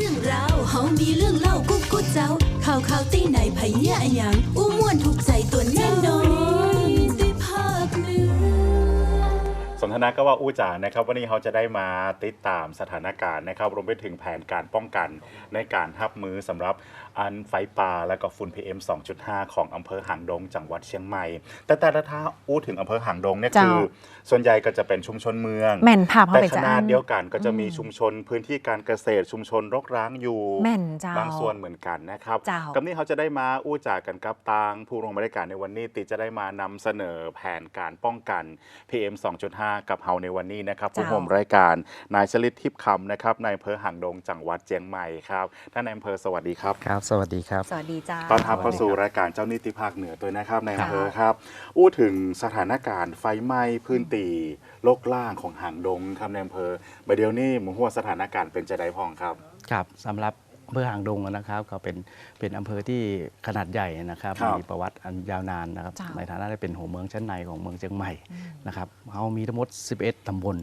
รื่องราวเฮามีเรื่องเล่ากุ๊กกุ๊กเจ้า ข่าวข่าวตีไหนไผเหี้ยอะหยังอู้ม่วนถูกใจตัวแน่นอนได้ภาคเหนือสนทนาก็ว่าอู้จ๋านะครับ วันนี้เขาจะได้มาติดตามสถานการณ์นะครับ รวมไปถึงแผนการป้องกันในการทับมือสำหรับอันไฟป่าและก็ฝุ่น PM 2.5 ของอำเภอหางดงจังหวัดเชียงใหม่ แต่แต่ละท่าอู้ถึงอำเภอหางดงเนี่ยเจ้าคือ ส่วนใหญ่ก็จะเป็นชุมชนเมืองแม่นภาพเข้าแต่ไปขจ้านาดเดียวกันก็จะมีชุมชนพื้นที่การเกษตรชุมชนรกร้างอยู่แม่นเจ้าบางส่วนเหมือนกันนะครับเจ้ากับนี้เขาจะได้มาอู้จากันกับตางผู้ลงบริการในวันนี้ติจะได้มานำเสนอแผนการป้องกัน PM 2.5 กับเฮาในวันนี้นะครับเจ้าผู้ห่มรายการนายชลิตทิพย์คำนะครับนายอำเภอหางดงจังหวัดเจียงใหม่ครับท่านนายอำเภอสวัสดีครับครับสวัสดีครับ สวัสดีจ้าตอนทับเข้าสู่รายการเจ้านิติภาคเหนือตัวนะครับในอำเภอครับ อู้ถึงสถานการณ์ไฟไหม้พื้นตีโลกล่างของหางดงครับในอำเภอประเดี๋ยวนี้หมู่หัวสถานการณ์เป็นจะได้พองครับ ครับสำหรับ อำเภอหางดงนะครับก็เป็นเป็นอำเภอที่ขนาดใหญ่นะครับครับ มีประวัติอันยาวนานนะครับเจ้าในฐานะที่เป็นหัวเมืองชั้นในของเมืองเชียงใหม่นะครับเรามีทั้งหมด 11 ตำบล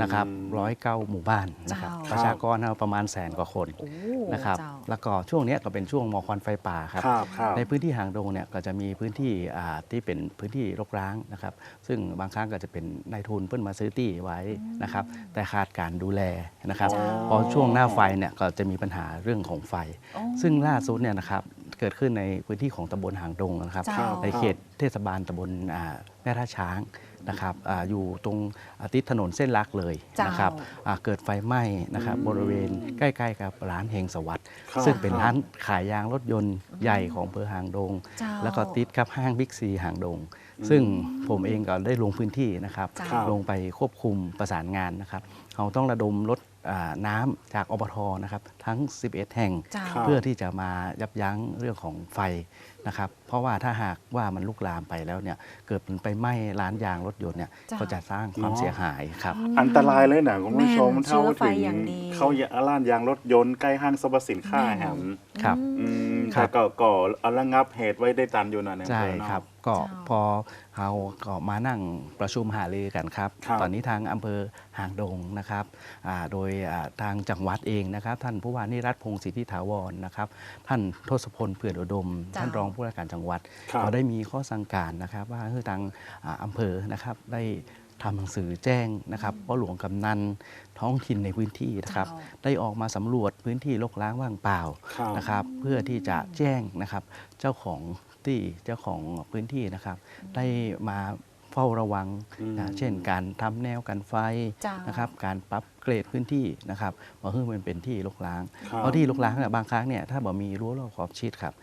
นะครับร้อยเก้าหมู่บ้านนะครับเจ้าประชากรเราประมาณแสนกว่าคนโอ้นะครับเจ้า แล้วก็ช่วงเนี้ยก็เป็นช่วงหมอกควันไฟป่าครับ ครับครับ ในพื้นที่หางดงเนี่ยก็จะมีพื้นที่อ่าที่เป็นพื้นที่รกร้างนะครับ ซึ่งบางครั้งก็จะเป็นนายทุนเพิ่นมาซื้อที่ไว้นะครับ แต่ขาดการดูแลนะครับเจ้า พอช่วงหน้าไฟเนี่ยก็จะมีปัญหาเรื่องของไฟอ๋อซึ่งล่าสุดเนี่ยนะครับเกิดขึ้นในพื้นที่ของตำบลหางดงนะครับ เจ้า ในเขตเทศบาลตำบลอ่าแม่ท่าช้างนะครับอาอยู่ตรงอาติดถนนเส้นลักเลยเจ้านนะครับอ่าเกิดไฟไหม้นะครับบริเวณใกล้ๆกับร้านเฮงสวัสดิ์ครับซึ่งเป็นร้านขายยางรถยนต์ใหญ่ของอำเภอหางดง เจ้าแล้วก็ติดกับห้างบิ๊กซีหางดง ซึ่งผมเองก็ได้ลงพื้นที่นะครับ เจ้าครับลงไปควบคุมประสานงานนะครับ เราต้องระดมรถ อ่าน้ำจากอบทนะครับทั้ง 11 แห่งเจ้าครับเพื่อที่จะมายับยั้งเรื่องของไฟนะครับ เพราะว่าถ้าหากว่ามันลุกลามไปแล้วเนี่ยเกิดมันไปไหม้ร้านยางรถยนต์เนี่ยเจ้าก็จะสร้างความเสียหายครับ อันตรายเลยนะคุณผู้ชมแม่นเท่าเชื้อไฟถึงอย่างดี เข้าร้านยางรถยนต์ใกล้ห้างสรรพสินค้าแหมครับ อืมครัแต่บ ก็ก็เอาระงับเหตุไว้ได้ตันอยู่นะในอำใช่เภอเนาะ ครับก็เจ้า พอเราก็มานั่งประชุมหารือกันครับ ครับ ตอนนี้ทางอำเภอหางดงนะครับอ่าโดยอ่าทางจังหวัดเองนะครับ ท่านผู้ว่านิรัตพงศ์สิทธิถาวรนะครับ ท่านทศพลเผื่อนอุดม เจ้า ท่านรองผู้ว่าการจังหวัดครับก็ได้มีข้อสั่งการนะครับ ว่าคือทางอ่าอำเภอนะครับได้ทำหนังสือแจ้งนะครับพ่อหลวงกำนันท้องถิ่นในพื้นที่นะครับเจ้าได้ออกมาสำรวจพื้นที่รกร้างว่างเปล่าครับนะครับ เพื่อที่จะแจ้งนะครับเจ้าของที่เจ้าของพื้นที่นะครับ ได้มา เฝ้าระวังอืมนะเช่น การทำแนวกันไฟเจ้านนะครับการปรับเกรดพื้นที่นะครับมาเพื่อมันเป็นที่รกร้างครับเพราะที่รกร้างเนี่ยบางครั้งเนี่ยถ้าบ่มีรั้วรอบขอบชิดครับ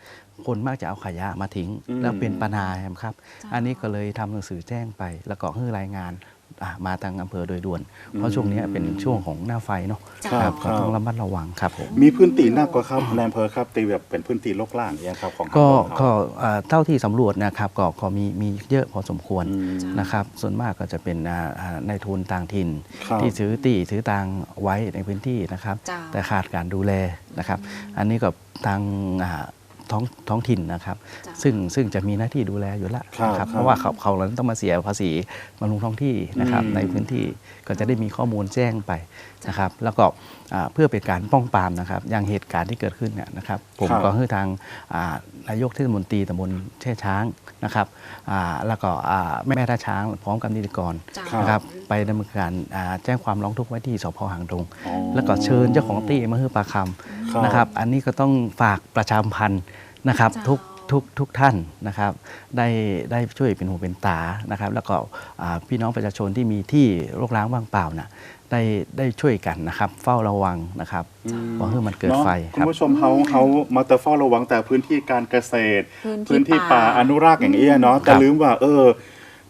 คนมักจะเอาขยะมาทิ้งอืมแล้วเป็นปัญหาครับเจ้าอันนี้ก็เลยทำหนังสือแจ้งไปแล้วก็ให้รายงานอ่า มาทางอำเภอโดยด่วน เพราะช่วงนี้เป็นช่วงของหน้าไฟเนาะเจ้าครับครัก็บต้องระมัดระวังครับผม มีพื้นที่หนักกว่าครับในอำเภอครับตีแบบเป็นพื้นที่โลกล่างอย่างครับของก็หางดงก็เราเอ่อเท่าที่สำรวจนะครับก็ก็มีมีเยอะพอสมควรอืมนะครับ ส่วนมากก็จะเป็นอ่าอ่าในทุนต่างถิ่น ครับที่ซื้อตีซื้อตังไว้ในพื้นที่นะครับเจ้าแต่ขาดการดูแลนะครับ อันนี้กับทางอ่า ท้องท้องถิ่นนะครับจ้ะซึ่งซึ่งจะมีหน้าที่ดูแลอยู่แล้วครับนะคครัรับบเพราะว่าเขาเขาเราต้องมาเสียภาษีบำรุงท้องที่นะครับอืมในพื้นที่ก็จะได้มีข้อมูลแจ้งไปนะครับแล้วก็อ่าเพื่อเป็นการป้องปรามนะครับอย่างเหตุการณ์ที่เกิดขึ้นเนี่ยนะครับผมครับก็ให้ทางอ่านายกเทศมนตรีตำบลแช่ช้างนะครับอ่าแล้วก็อ่าแม่ท่าช้างพร้อมกับนิติกรเจ้านะครับไปดำเนินการอ่าแจ้งความร้องทุกข์ไว้ที่สพหางดงอ๋อแล้วก็เชิญเจ้าของตี้มาให้ปากคครับำนะครับอันนี้ก็ต้องฝากประชาสัมพันธ์นะครับเจ้าทุกทุกทุกท่านนะครับได้ได้ช่วยเป็นหูเป็นตานะครับ แล้วก็อ่าพี่น้องประชาชนที่มีที่รกร้างว่างเปล่านะ ได้ได้ช่วยกันนะครับเฝ้าระวังนะครับว่าเพื่อมันเกิดไฟเนาะคคุณรับผู้ชมเขาเขามาเตอร์เฝ้าระวังแต่พื้นที่การเกษตร พื้นที่พื้นที่ป่าป่าอนุรักษ์อย่างเอี้ยเนาะแต่ครับลืมว่าเออ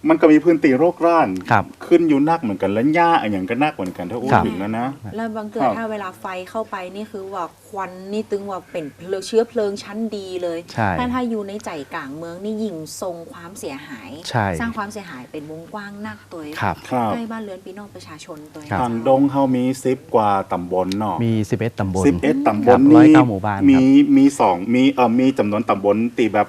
มันก็มีพื้นที่โรคร่านครับ ขึ้นอยู่นักเหมือนกันและหญ้าอย่างก็นักเหมือนกันถ้าอู้ครับ ถึงแล้วนะ แล้วบางเกิดครับ ถ้าเวลาไฟเข้าไปนี่คือว่าควันนี่ตึงว่าเป็นเพลิงเชื้อเพลิงชั้นดีเลยใช่ ถ้าถ้าอยู่ในใจกลางเมืองนี่ยิ่งทรงความเสียหาย ใช่ สร้างความเสียหายเป็นวงกว้างนักตัวเองครับ ครับใกล้บ้านเรือนพี่น้องประชาชนตัวเองครับ ทางดงเขามีซิปกว่าตำบลเนาะมี 11ตำบล สิบเอ็ดตำบครัลบนี้109หมู่บ้านครับ มีมีสองมีเออมีจำนวนตำบลตีแบบ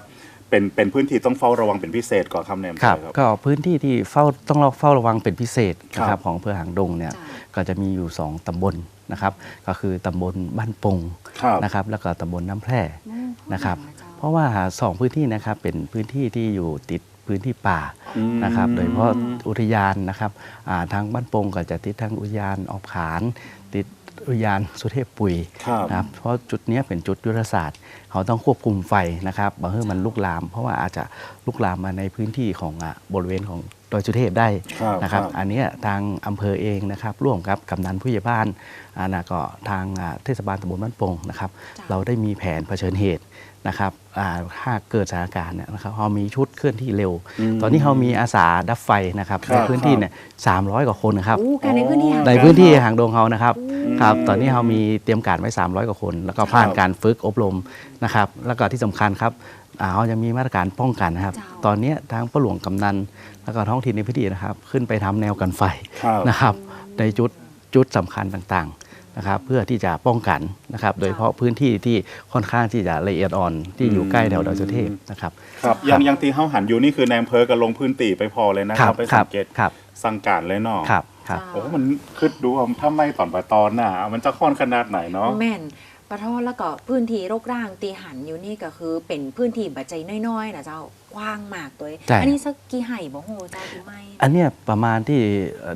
เป็นเป็นพื้นที่ต้องเฝ้าระวังเป็นพิเศษก่อนคำแนมครับครับ ก็พื้นที่ที่เฝ้าต้องเฝ้าระวังเป็นพิเศษนะคครัรับบของอำเภอหางดงเนี่ยจ้ะ ก็จะมีอยู่ 2ตำบลนะครับ ก็คือตำบลบ้านปงครับ นะครับ แล้วก็ตำบลน้ำแพร่อืมนะครับเจ้าเพราะว่าสองพื้นที่นะครับเป็นพื้นที่ที่อยู่ติด พื้นที่ป่าอืมนะครับ โดยเฉพาะอุทยานนะครับอ่าทางบ้านปงก็จะติดทางอุทยานออกขานติดอุทยานสุเทพปุยครับนะครับเพราะจุดเนี้ยเป็นจุดยุทธศาสตร์ เขาต้องควบคุมไฟนะครับบ่ให้มันลุกลาม เพราะว่าอาจจะลุกลามมาในพื้นที่ของอะบริเวณของดอยสุเทพได้ครับนะครับครับ อันเนี้ยทางอำเภอเองนะครับ ร่วมกับกำนันผู้ใหญ่บ้านอ่านะก็ทางอ่าเทศบาลตำบลบ้านโป่งนะครับจ้ะเราได้มีแผนเผชิญเหตุ นะครับอ่าถ้าเกิดสถานการณ์เนี่ยนะครับเรามีชุดเคลื่อนที่เร็วอืมตอนนี้เรามีอาสาดับไฟนะครับครับในพื้นที่เนี่ยสามร้อยกว่าคนนะครับอู้กันในพื้นที่อ๋อห่างในพื้นที่หางดงเขานะครับมครับตอนนี้เรามีเตรียมการไว้ 300 กว่าคน แล้วก็ผ่านการฝึกอบรมนะครับแล้วก็ที่สำคัญครับอ่าเรายังมีมาตรการป้องกันนะครับเจ้าตอนนี้ทางปหลวงกำนันแล้วก็ท้องถิ่นในพื้นที่นะครับ ขึ้นไปทำแนวกันไฟครับนะครับในจุดจุดสำคัญต่างๆ นะครับเพื่อที่จะป้องกันนะครับโดยเฉพาะพื้นที่ที่ค่อนข้างที่จะละเอียดอ่อนที่อยู่ใกล้แถวดอยสุเทพนะครับ ครับยังยังที่เฮาหันอยู่นี่คือในอำเภอก็ลงพื้นที่ไปพอเลยนะคครัรับบไปครัสับงเกตครับ สั่งการเลยเนาะครับครับ โอ้มันคือดูว่าถ้าไม่ตอนไปตอนน่ะ มันจะค่อนขนาดไหนเนาะ แม่น ปะทอแล้วก็พื้นที่รกร่างตีหันอยู่นี่ก็คือเป็นพื้นที่บัจใจน้อยๆนะเจ้ากว้างมากตัวเองใช่ อันนี้สักกี่ไห่บ่โหเจ้ากี่ไม้อันเนี้ยประมาณที่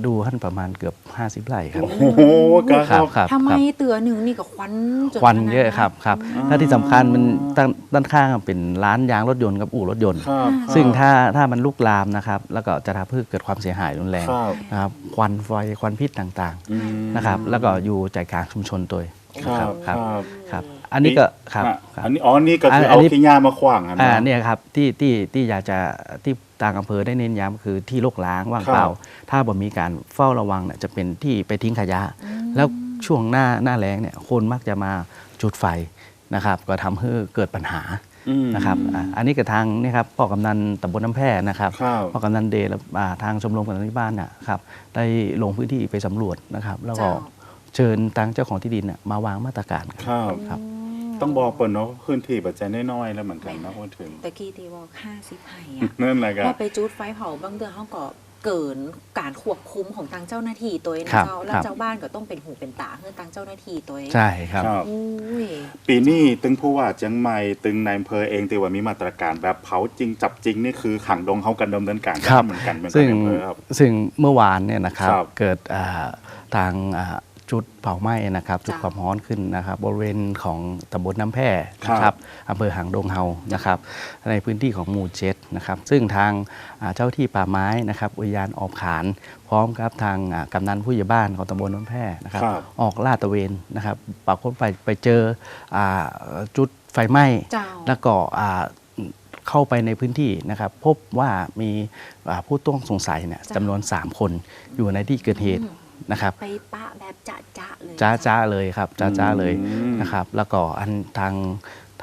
ดูท่านประมาณเกือบ 50 ไร่ครับ โอ้โหก็คครัรับบ ครับทำไมครับเตือหนึ่งนี่ก็ควันจควันขาดเยอะครับครับอ๋อถ้าที่สำคัญมันด้านด้านข้างเป็นร้านยางรถยนต์กับอู่รถยนต์ ครับซึ่งถ้าถ้ามันลุกลามนะครับ แล้วก็จะทำให้เกิดความเสียหายรุนแรงครับนะครับควันไฟควันพิษต่างอืม ๆนะครับ แล้วก็อยู่ใจกลางชุมชนตัวเอง ครับครับครับครับอันนี้ก็ครับอะครับอันนี้อ๋อนี่ก็คืออัเอานนี้ขี้หญ้ามาขว้างอะอ่าเนาะเนี่ยครับที่ที่ที่อยากจะที่ต่างอำเภอได้เน้นย้ำคือที่โรคล้างว่างเปล่าครับถ้าบ่มีการเฝ้าระวังเนี่ยจะเป็นที่ไปทิ้งขยะ แล้วช่วงหน้าหน้าแล้งเนี่ยคนมักจะมาจุดไฟนะครับ ก็ทำให้เกิดปัญหาอืมนะครับอ่าอันนี้กับทางนี่ครับพ่อกำนันตำบลน้ำแพร่นะครับครับพ่อกำนันเดชและอ่าทางชมรมกำนันที่บ้านนะครับได้ลงพื้นที่ไปสำรวจนะครับ แล้วก็ เจ้าเชิญทางเจ้าของที่ดินน่ะมาวางมาตรการครับ ครับ ต้องบอกเปิดเนาะพื้นที่ปัจจัยน้อยๆแล้วเหมือนกันเนาะพูดถึงตะกี้ที่บอกห้าสิบไห่อะนั่นแหละครัพอบไปจุดไฟเผาบางเดือนเขาก็เกินการควบคุมของทางเจ้าหน้าที่ตัวเองครันะบเจ้าแล้วครับ เจ้าบ้านก็ต้องเป็นหูเป็นตาเพื่อทางเจ้าหน้าที่ตัวเองใช่ครับ ครับ อุ้ย ปีนี้ตึงผู้ว่าเจียงใหม่ตึงนายอำเภอเองตีว่ามีมาตรการแบบเผาจริงจับจริงนี่คือขังดงเขากันดำเนินการครับ เหมือนกันเหมือนกัซึ่นงในอำเภอครับ ซึ่งเมื่อวานเนี่ยนะครับครับ เกิดอ่าทางอ่า จุดเผาไหม้นะครับ จุดจ้ะความร้อนขึ้นนะครับ บริเวณของตำบลน้ำแพร่นะคครัรับบอำเภอหางดงเฮานะครับ ในพื้นที่ของหมู่เจ็ดนะครับ ซึ่งทางอ่าเจ้าที่ป่าไม้นะครับอุทยานออบขาน พร้อมกับทางอ่ากำนันผู้ใหญ่บ้านของตำบลน้ำแพร่นะครับครับออกลาดตระเวนนะครับปรากฏไปไปเจออ่าจุดไฟไหม้เจ้าแล้วก็อ่าเข้าไปในพื้นที่นะครับ พบว่ามีอ่าผู้ต้องสงสัยเนี่ยจ้ะจำนวน 3 คนอยู่ในที่เกิดเหตุอืม นะครับไปปะแบบจะจะๆเลยจ้าจ้าเลยครับจ้าจ้าเลยอืมนะครับ แล้วก็อันทาง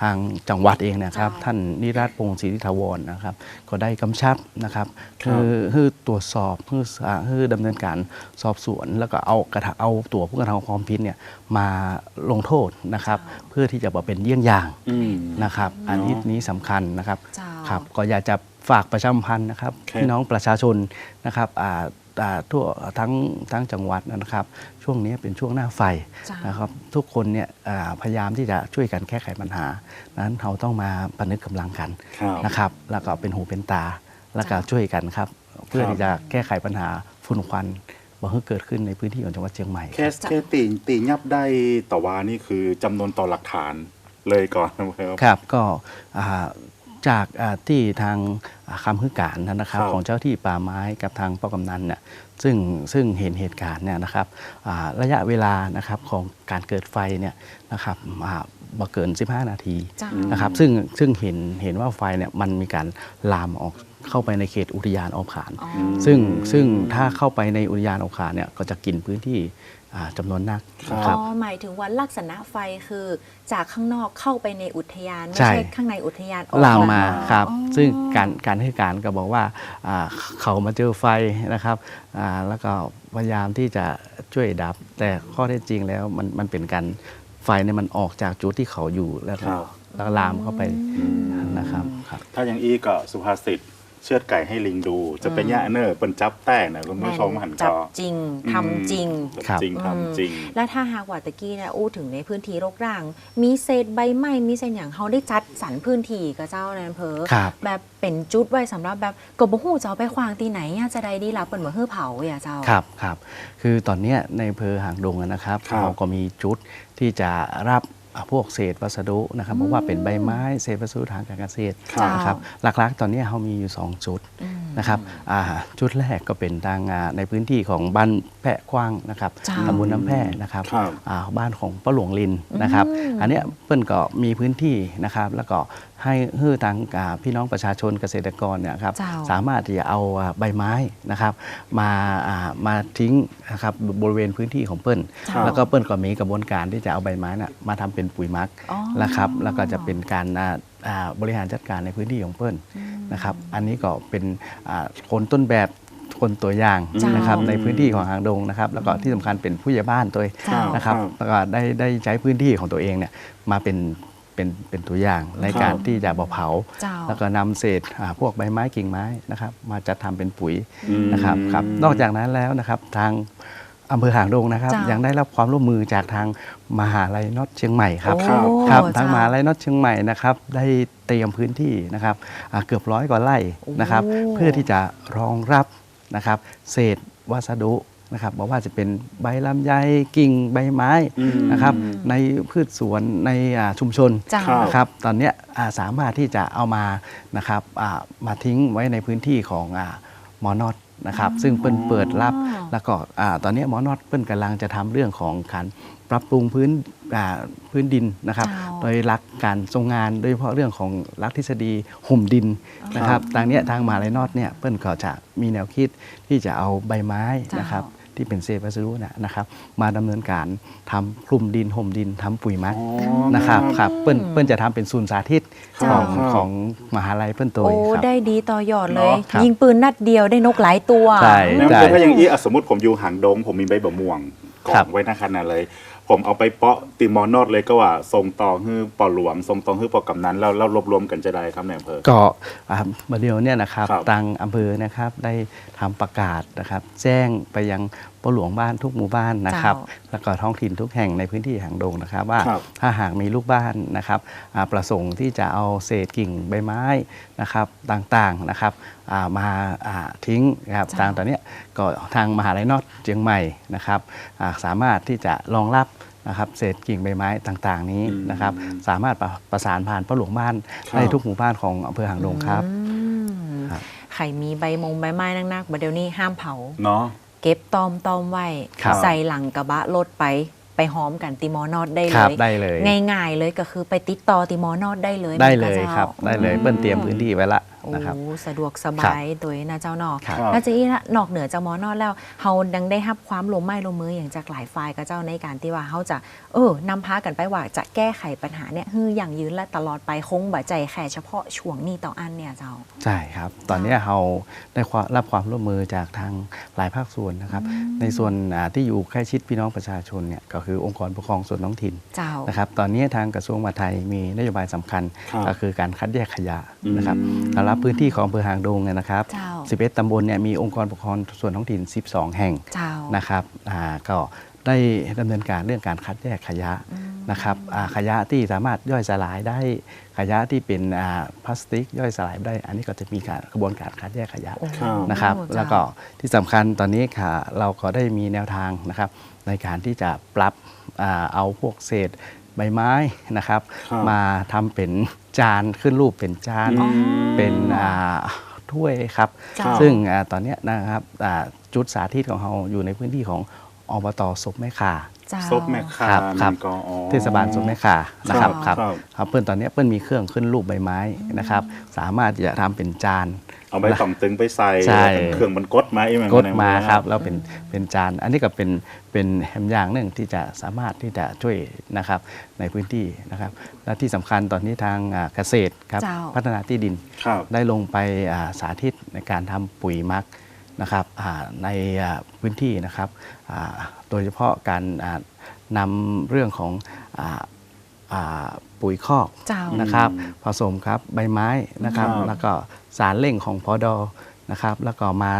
ทางจังหวัดเองนะครับเจ้าท่านนิรัตพงศ์ศรีทาวรนะครับ ก็ได้กำชับนะครับครับคือคือตรวจสอบคืออ่าคือดำเนินการสอบสวน แล้วก็เอากระทำเอาตัวผู้กระทำความผิดเนี่ยมาลงโทษนะครับ เพื่อที่จะมาเป็นเยี่ยงอย่างอืมนะครับ อันนี้เนาะนี้สำคัญนะครับเจ้าครับ ก็อยากจะฝากประชาสัมพันธ์นะครับครับพี่น้องประชาชนนะครับอ่าอ่า ทั่วทั้งทั้งจังหวัดนะครับ ช่วงนี้เป็นช่วงหน้าไฟจ้านนะครับ ทุกคนเนี่ยอ่าพยายามที่จะช่วยกันแก้ไขปัญหา นั้นเราต้องมาประนึกกำลังกันครับนะครับ แล้วก็เป็นหูเป็นตาแล้วก็ช่วยกันครับ เพื่อที่จะแก้ไขปัญหาฝุ่นควันบ่ให้เกิดขึ้นในพื้นที่ของจังหวัดเชียงใหม่แค่แค่ตีตียับได้ต่อวานี่คือจำนวนต่อหลักฐานเลยก่อนนะครับครับ ก็อ่า จากอ่าที่ทางอ่าคำให้การนะครับครับของเจ้าที่ป่าไม้กับทางป้อกำนันเนี่ยซึ่งซึ่งเห็นเหตุการณ์เนี่ยนะครับอ่าระยะเวลานะครับของการเกิดไฟเนี่ยนะครับอ่าบ่เกิน 15 นาทีเจ้านะครับซึ่งซึ่งเห็นเห็นว่าไฟเนี่ยมันมีการลามออกเข้าไปในเขตอุทยานออกขานอ๋อซึ่งซึ่งถ้าเข้าไปในอุทยานออกขานเนี่ยก็จะกินพื้นที่อ่า จำนวนนักนะคอ๋รับอหมายถึงว่าลักษณะไฟคือจากข้างนอกเข้าไปในอุทยานไม่ใช่ใช่ข้างในอุทยานออกลามมาครับอ๋อซึ่งการการให้การก็บอกว่าอ่าเขามาเจอไฟนะครับอ่าแล้วก็พยายามที่จะช่วยดับ แต่ข้อเท็จจริงแล้วมันมันเป็นการไฟเนี่ยมันออกจากจุดที่เขาอยู่แล้วก็ครับแล้วก็ลามเข้าไปอืมนะครับครับ ถ้าอย่างอีก็สุภาษิต เชือดไก่ให้ลิงดู จะเป็นยะเนอร์เป็นจับแต่นะคุณผู้ชมหันจัก็บจริงทำจริงครับจริงทำจริง และถ้าหากว่าตะกี้เนี่ยอู้ถึงในพื้นที่รกร้าง มีเศษใบไม้มีเศษอย่างเขาได้จัดสรรพื้นที่กับเจ้าในอำเภอครับแบบเป็นจุดไว้สำหรับแบบกบหูจะเอาไปควางตีไหนอะจะได้ดีรับเปิดเหมือนเฮือเผาอย่าเจ้าครับครับคือตอนเนี้ยในอำเภอหางดงอะนะครับครับเราก็มีจุดที่จะรับอะ พวกเศษวัสดุนะครับเพราะว่าเป็นใบไม้เศษวัสดุทางการเกษตรครับนะครับหลักๆ ตอนเนี้ยเรามีอยู่ 2 จุดนะครับอ่าจุดแรกก็เป็นทางอ่าในพื้นที่ของบ้านแพะกว้างนะครับเจ้าตำบลน้ำแพะนะครับครับอ่าบ้านของป้าหลวงลินนะครับ อันเนี้ยเปิ้นก็มีพื้นที่นะครับแล้วก็ ให้ฮื้อทางอ่าพี่น้องประชาชนเกษตรกรเนี่ยครับเจ้าสามารถที่จะเอาอ่าใบไม้นะครับมาอ่ามาทิ้งนะครับบริเวณพื้นที่ของเปิ้ลครับแล้วก็เปิ้ลก็มีกระบวนการที่จะเอาใบไม้น่ะมาทำเป็นปุ๋ยหมักอ๋อนะครับแล้วก็จะเป็นการอ่าอ่าบริหารจัดการในพื้นที่ของเปิ้ลนะครับอันนี้ก็เป็นอ่าคนต้นแบบคนตัวอย่างเจ้านนะครับในพื้นที่ของหางดงนะครับ แล้วก็ที่สำคัญเป็นผู้ใหญ่บ้านตัวเจ้านะครับครับแล้วก็ได้ได้ใช้พื้นที่ของตัวเองเนี่ยมาเป็น เป็นเป็นตัวอย่างในการครับที่จะบ่เผาเจ้าแล้วก็นำเศษอ่าพวกใบไม้กิ่งไม้นะครับมาจัดทำเป็นปุ๋ยอืมนะครับครับ นอกจากนั้นแล้วนะครับทางอำเภอหางดงนะครับเจ้ายัยังได้รับความร่วมมือจากทางมหาลัยนอตเชียงใหม่ครับโอ้ครับครับเจ้ทางมหาลัยนอตเชียงใหม่นะครับ ได้เตรียมพื้นที่นะครับอ่าเกือบร้อยกว่าไร่นะครับโอ้เพื่อที่จะรองรับนะครับ เศษวัสดุ นะครับบอกว่าจะเป็นใบลำไยกิ่งใบไม้อืมนะครับในพืชสวนในอ่าชุมชนเจ้าครับนะครับตอนเนี้ยอ่าสามารถที่จะเอามานะครับอ่ามาทิ้งไว้ในพื้นที่ของอ่าหมอนอดนะครับซึ่งเปิ้นเปิดรับแล้วก็อ่าตอนเนี้ยหมอนอดเปิ้นกำลังจะทำเรื่องของการปรับปรุงพื้นอ่าพื้นดินนะครับเจ้าโดยหลักการทรงงานโดยเฉพาะเรื่องของหลักทฤษฎีห่มดินนะครับทางเนี้ยทางมหาลัยนอดเนี่ยเปิ้นก็จะมีแนวคิดที่จะเอาใบไม้เจ้านนะครับ ที่เป็นเศษวัสดุนะนะครับ มาดำเนินการทำคลุมดินห่มดินทำปุ๋ยหมักอ๋อ นะครับครับเปิ้ลเปิ้ลจะทำเป็นศูนย์สาธิตเจ้าของครับของมหาลัยเปิ้ลตัวโอ้ ครับ ได้ดีต่อยอดเลย เนาะครับยิงปืนนัดเดียวได้นกหลายตัว ใช่แล้วได้ถ้าอย่างนี้อะสมมติผมอยู่หางดง ผมมีใบบะม่วงกอครังบไว้นะขนาดเลย ผมเอาไปเปาะติมอนอดเลยก็ว่าส่งต่อฮื้อปอหลวงส่งต่อฮื้อปอกำนันแล้วเรารวบรวมกันจะได้ครับในอำเภอ ก็อ่ามาเดียวเนี่ยนะครับครับ ทางอำเภอนะครับได้ทำประกาศนะครับ แจ้งไปยังปหลวงบ้านทุกหมู่บ้านนะครับเจ้าแล้วก็ท้องถิ่นทุกแห่งในพื้นที่หางดงนะครับ ว่าครับถ้าหากมีลูกบ้านนะครับอ่าประสงค์ที่จะเอาเศษกิ่งใบไม้นะครับต่างๆนะครับอ่ามาอ่าทิ้งนะครับเจ้าทางตอนเนี้ยก็ทางมหาลัยนอดเชียงใหม่นะครับอ่าสามารถที่จะรองรับนะครับเศษกิ่งใบไม้ต่างๆ นี้นะครับสามารถประประสานผ่านปหลวงบ้านครับในทุกหมู่บ้านของอำเภอหางดงครับอืมครับใครมีใบมงใบไม้นักๆบัดเดี๋ยวนี้ห้ามเผาเนาะ เก็บตอมตอมไว้ ครับใส่หลังกระบะรถไป ไปหอมกันติมอนอดได้คเลรับย ได้เลย ง่ายๆเลยก็คือไปติดต่อติมอนอดได้เลยได้เลยนะครับจ้าได้เลยอืมเปิ้ลเตรียมพื้นที่ไว้ละโอ้นะครับสะดวกสบายโดยนะเจ้าเนอกครับแล้วจะอีละนอกเหนือจากหมอนอดแล้วเฮาดังได้รับความลงไม้ลงมืออย่างจากหลายฝ่ายกับเจ้าในการที่ว่าเฮาจะเออนำพากันไปว่าจะแก้ไขปัญหาเนี่ยฮืออย่างยืนและตลอดไปคงบ่ใจแค่เฉพาะช่วงนี้ต่ออันเนี่ยเจ้าใช่ครับ ตอนเนี้ยเราได้ความรับความร่วมมือจากทางหลายภาคส่วนนะครับ ในส่วนอ่าที่อยู่ใกล้ชิดพี่น้องประชาชนเนี่ยก็คือองค์กรปกครองส่วนท้องถิ่นเจ้านะครับตอนนี้ทางกระทรวงมหาดไทยมีนโยบายสำคัญครับก็คือการคัดแยกขยะอืมนะครับสำหรับพื้นที่ของอำเภอหางดงเนี่ยนะครับเจ้า11ตำบลเนี่ยมีองค์กรปกครองส่วนท้องถิ่น 12 แห่งเจ้านะครับอ่าก็ได้ดำเนินการเรื่องการคัดแยกขยะนะครับอ่าขยะที่สามารถย่อยสลายได้ขยะที่เป็นอ่าพลาสติกย่อยสลายได้ อันนี้ก็จะมีการกระบวนการคัดแยกขยะโอ้ครับนะครับเจ้าแล้วก็ที่สำคัญตอนนี้ค่ะเราก็ได้มีแนวทางนะครับในการที่จะปรับอ่าเอาพวกเศษ ใบไม้นะครับ ครับมาทำเป็นจานขึ้นรูปเป็นจานอ๋อเป็นอ่าถ้วยครับเจ้าซึ่งอ่าตอนเนี้ยนะครับอ่าจุดสาธิตของเราอยู่ในพื้นที่ของอบตศพแม่ข่าเจ้า ซบแม่คาครับครับมันก็อ๋อเทศบาลศพแม่ข่านะครับคครัรับบ ครับ ครับเพื่อนตอนเนี้ยเพื่อนมีเครื่องขึ้นรูปใบไม้นะครับ สามารถที่จะทำเป็นจาน เอาใบตองตึงไปใส่ใช่ เครื่องมันกดมาไอ้มันกดมานะครับแล้วเป็นเป็นจานอันนี้ก็เป็นเป็นแฮมอย่างหนึ่งที่จะสามารถที่จะช่วยนะครับในพื้นที่นะครับ และที่สำคัญตอนนี้ทางอ่าเกษตรครับเจ้า พัฒนาที่ดิน ครับ ได้ลงไปอ่าสาธิตในการทำปุ๋ยหมักนะครับอ่าในอ่าพื้นที่นะครับอ่าโดยเฉพาะการอ่านำเรื่องของอาอ่า ปุ๋ยคอกเจ้านะครับ ผสมครับใบไม้นะครับครับ แล้วก็สารเร่งของพอดอนะครับ แล้วก็มา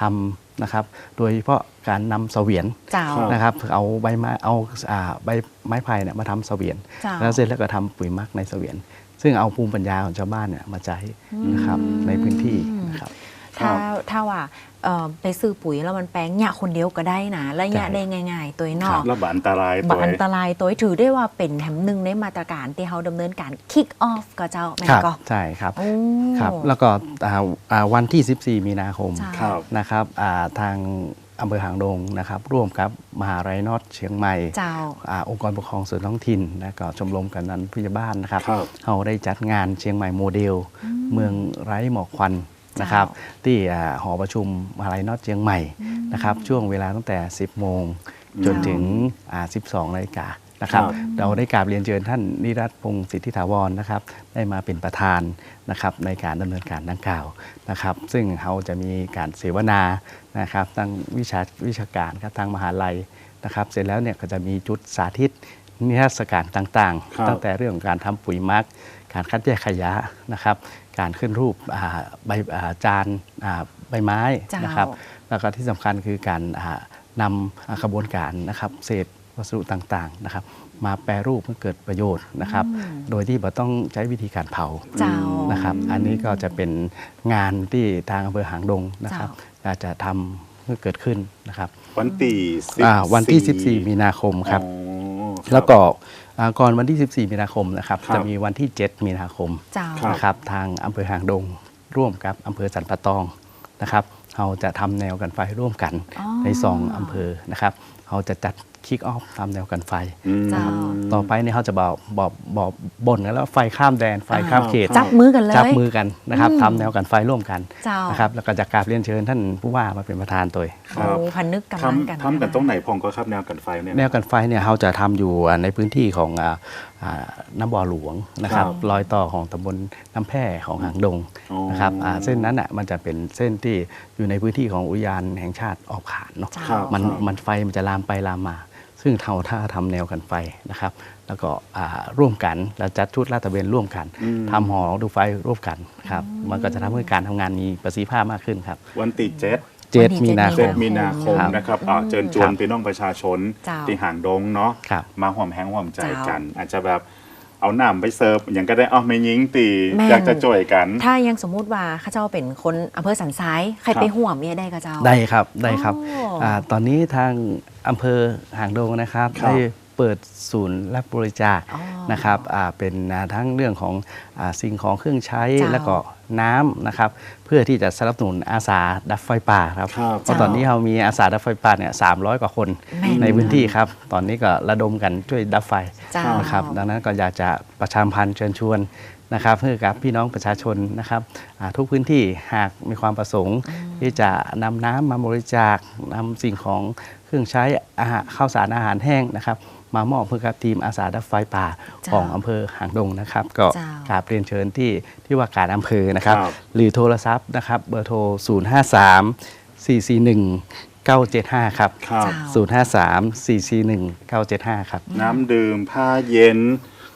ทำนะครับ โดยเฉพาะการนำเสวียนเจ้าครับนะครับ เอาใบไม้เอาอ่าใบไม้ไผ่เนี่ยมาทำเสวียนเจ้าแล้วเสร็จแล้วก็ทำปุ๋ยหมักในเสวียน ซึ่งเอาภูมิปัญญาของชาวบ้านเนี่ยมาใช้นะครับในพื้นที่นะครับ ถ้าถ้าว่าเอ่อไปซื้อปุ๋ยแล้วมันแปลงหยะคนเดียวก็ได้นะและหยะใช่ได้ง่าย ๆ ตัวเนอกแล้วบอันตรายบัตัวอันตรายตัวถือได้ว่าเป็นแถมหนึ่งในมาตรการที่เขาดำเนินการ kick off ก็เจ้าแม่นครับก็ใช่ครับโอ้ครับ แล้วก็อ่าอ่าวันที่ 14 มีนาคมเจ้าครับนะครับอ่าทางอำเภอหางดงนะครับร่วมกับมหาลัยนอตเชียงใหม่เจ้าอ่าองค์กรปกครองส่วนท้องถิ่นและก็ชมรมกันนันผู้ใหญ่บ้านนะครับครับเราได้จัดงานเชียงใหม่โมเดล เมืองไร้หมอกควัน นะครับที่อ่าหอประชุมมหาลัยนอตเชียงใหม่นะครับช่วงเวลาตั้งแต่ 10 โมงจนถึงอ่า12นาฬิกานะครับครับเราได้กราบเรียนเชิญท่านนิรัตพงศ์สิทธิถาวรนะครับได้มาเป็นประธานนะครับในการดำเนินการดังกล่าวนะครับ ซึ่งเราจะมีการเสวนานะครับทางวิชาวิชาการครับทางมหาลัยนะครับ เสร็จแล้วเนี่ยก็จะมีจุดสาธิตนิทรรศการต่างครับๆตั้งแต่เรื่องของการทำปุ๋ยหมักการคัดแยกขยะนะครับ การขึ้นรูปอ่าใบอ่าจานอ่าใบไม้เจ้านนะครับ แล้วก็ที่สำคัญคือการอ่านำอ่ากระบวนการนะครับเศษวัสดุต่างๆนะครับ มาแปรรูปให้เกิดประโยชน์นะครับ โดยที่เราต้องใช้วิธีการเผาเจ้านะครับ อันนี้ก็จะเป็นงานที่ทางอำเภอหางดงนะครับอาจจะทำให้เกิดขึ้นนะครับ วันที่อ่าวันที่14 14 มีนาคมครับอ๋อครับแล้วก็อ่า ก่อนวันที่ 14 มีนาคมนะครับครับ จะมีวันที่ 7 มีนาคมเจ้า ครับ นะครับทางอำเภอหางดงร่วมกับอำเภอสันปะตองนะครับเราจะทำแนวกันไฟร่วมกันอ๋อ ในสองอำเภอนะครับเราจะจัด คิกออฟทำแนวกันไฟอืมเจ้า ต่อไปเนี่ยเขาจะบอกบอกบอกบ่นกันแล้วไฟข้ามแดนไฟข้ามเขต จับมือกันเลย จับมือกันนะครับอืมทำแนวกันไฟร่วมกันเจ้านนะครับแล้วก็จะกราบเรียนเชิญท่านผู้ว่ามาเป็นประธานตัว ครับ โอ้พันนึกกำลังกันทำทำกันตรงไหนพองก็ครับแนวกันไฟเนี่ย แนวกันไฟเนี่ยเราจะทำอยู่ในพื้นที่ของอ่าอ่าน้ำบ่อหลวงนะครับครับรอยต่อของตำบลน้ำแพร่ของหางดงอ๋อ นะครับอ่าเส้นนั้นอะมันจะเป็นเส้นที่อยู่ในพื้นที่ของอุทยานแห่งชาติออกขานเนาะเจ้าครับ มันมันไฟมันจะลามไปลามมา ซึ่งเราถ้าทำแนวกันไฟนะครับ แล้วก็อ่าร่วมกันแล้วจัดชุดลาดตระเวนร่วมกันอืมทำหอดูไฟร่วมกันครับมันก็จะทำให้การทำงานมีประสิทธิภาพมากขึ้นครับ วันที่เจ็ดเจ็ดวันที่มีนาคเจ็ดมมีนาคมครับนะครับอ่าเชิญชวครันบพี่น้องประชาชนเจ้าที่ห่างดงเนาะครับมาห่วมแห้งห่วมใจเจ้ากัน อาจจะแบบ เอาน้ำไปเสิร์ฟอย่างก็ได้เอาไม่ยิงตีแม่น อยากจะจ่วยกัน ถ้ายังสมมุติว่าข้าเจ้าเป็นคนอำเภอสันทรายใครครับ ไปห่วมเนี่ยได้ก็เจ้า ได้ครับได้ครับอ๋ออ่าตอนนี้ทางอำเภอหางดงนะครับ ครับ ได้ เปิดศูนย์รับบริจาคอ๋อนะครับอ่าเป็นอ่าทั้งเรื่องของอาสิ่งของเครื่องใช้เจ้าแล้วก็น้ำนะครับเพื่อที่จะสนับสนุนอาสาดับไฟป่าครับครับเพราะตอนนี้เรามีอาสาดับไฟป่าเนี่ยสามกว่าคนแม่นในพื้นที่ครับ ตอนนี้ก็ระดมกันช่วยดับไฟเจ้านะครับดังนั้นก็อยากจะประชาสัมพันธ์เชิญชวนนะครับเพื่อกับพี่น้องประชาชนนะครับอ่าทุกพื้นที่หากมีความประสงค์ที่จะนำน้ำมาบริจาคนำสิ่งของ เครื่องใช้อาหารข้าวสารอาหารแห้งนะครับ มามอบเพื่อกับทีมอาสาดับไฟป่าเจ้าของอำเภอหางดงนะครับ ก็เจ้ากราบเรียนเชิญที่ที่ว่าการอำเภอนะครับ ครับ หรือโทรศัพท์นะครับ เบอร์โทร 053 441 975 ครับ ครับเจ้า053 441 975 ครับ น้ำดื่มผ้าเย็น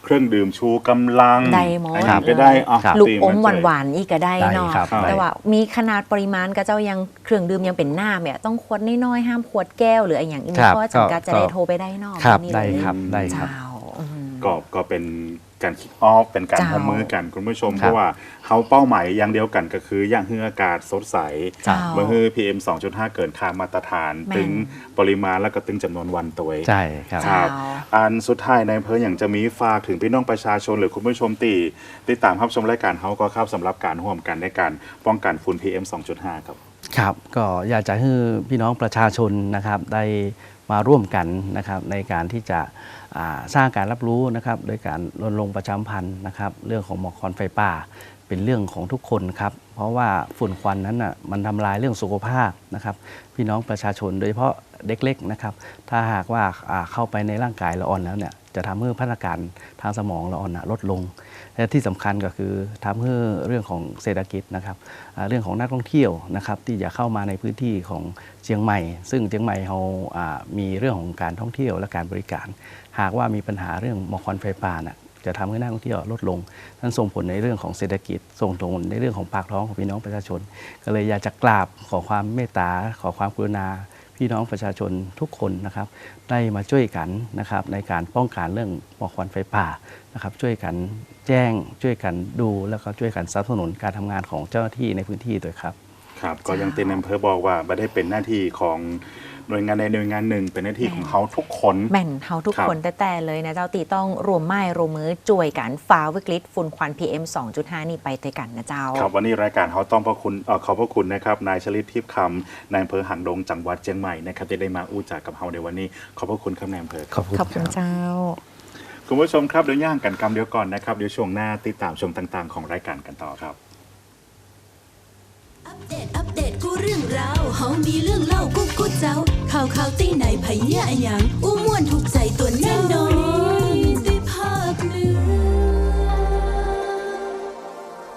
เครื่องดื่มชูกำลังได้หมด อันนี้ก็ได้อะครับ ลูกตีอมจ่หวยวานๆอีกก็ได้ได้เนาะครับแต่ว่ามีขนาดปริมาณก็เจ้ายังเครื่องดื่มยังเป็นหน้าเนี่ยต้องขวดน้อยๆห้ามขวดแก้วหรืออะไรอย่างนี้ครับเพราะว่าจำกัดก็จะได้โทรไปได้เนอกครับนี่ได้เลยครับ ได้ครับ เจ้าอืม ก็ก็เป็น การคิกออฟเป็นการเจ้าร่วมมือกันคุณผู้ชมครับเพราะว่าเขาเป้าหมายอย่างเดียวกันก็คือ อย่างฮืออากาศสดใสเจ้า เมื่อฮือ PM 2.5 เกินค่ามาตรฐาน แม่น ถึงปริมาณแล้วก็ถึงจำนวนวันตัวเอง ใช่ครับ ครับ เจ้า อันสุดท้ายในอำเภออย่างจะมีฝากถึงพี่น้องประชาชนหรือคุณผู้ชมตีติดตามรับชมรายการเขาก็ครับสำหรับการร่วมกันในการป้องกันฝุ่น PM 2.5 ครับ ครับก็อยากจะให้พี่น้องประชาชนนะครับได้ มาร่วมกันนะครับในการที่จะสร้างการรับรู้นะครับโดยการรณรงค์ประชาพันธ์นะครับ เรื่องของหมอกควันไฟป่า เป็นเรื่องของทุกคนครับเพราะว่าฝุ่นควันนั้นอะมันทำลายเรื่องสุขภาพนะครับ พี่น้องประชาชนโดยเฉพาะเด็กเล็กนะครับ ถ้าหากว่าอ่าเข้าไปในร่างกายละอ่อนแล้วเนี่ย จะทำให้พัฒนาการทางสมองเราอ่อนลดลง และที่สำคัญก็คือทำให้เรื่องของเศรษฐกิจนะครับเรื่องของนักท่องเที่ยวนะครับที่จะเข้ามาในพื้นที่ของเชียงใหม่ ซึ่งเชียงใหม่เรามีเรื่องของการท่องเที่ยวและการบริการ หากว่ามีปัญหาเรื่องหมอกควันไฟป่านะจะทำให้นักท่องเที่ยวลดลง นั้นส่งผลในเรื่องของเศรษฐกิจ ส่งผลในเรื่องของปากท้องของพี่น้องประชาชน ก็เลยอยากจะกราบขอความเมตตา ขอความกรุณา พี่น้องประชาชนทุกคนนะครับได้มาช่วยกันนะครับในการป้องกันเรื่องหมอกควันไฟป่านะครับช่วยกันแจ้งช่วยกันดู แล้วก็ช่วยกันสนับสนุนการทำงานของเจ้าหน้าที่ในพื้นที่ด้วยครับ ครับ ก็ยังเต็นอำเภอบอกว่าไม่ได้เป็นหน้าที่ของ หน่วยงานใดหน่วยงานหนึ่ง เป็นหน้าที่ของเขาทุกคน แม่นเฮาทุกครับคนแต่แต่เลยนะเจ้าตีต้องรวมไม้รวมมือจ่วยกันฝ่าวิกฤตฝุ่นควัน PM 2.5 นี่ไปด้วยกันนะเจ้า ครับวันนี้รายการเขาต้องพระคุณเอ่อขอบพระคุณนะครับนายชลิตทิพย์คำนายอำเภอหางดงจังหวัดเชียงใหม่นะครับที่ได้มาอู้จากกับเฮาในวันนี้ ขอบพระคุณครับนายอำเภอ ขอบคุณขอบคุณเจ้า คุณผู้ชมครับเดี๋ยวย่างกันกำเดียวก่อนนะครับ เดี๋ยวช่วงหน้าติดตามชมต่างๆ ของรายการกันต่อครับ อัปเดต อัปเดตกู เรื่องราวเฮามีเรื่องเล่ากุ๊กกุ๊กเจ้าข่าวข่าวตีไหนไผเนี่ยอะหยังอู้ม่วนถูกใจตัวแน่นอน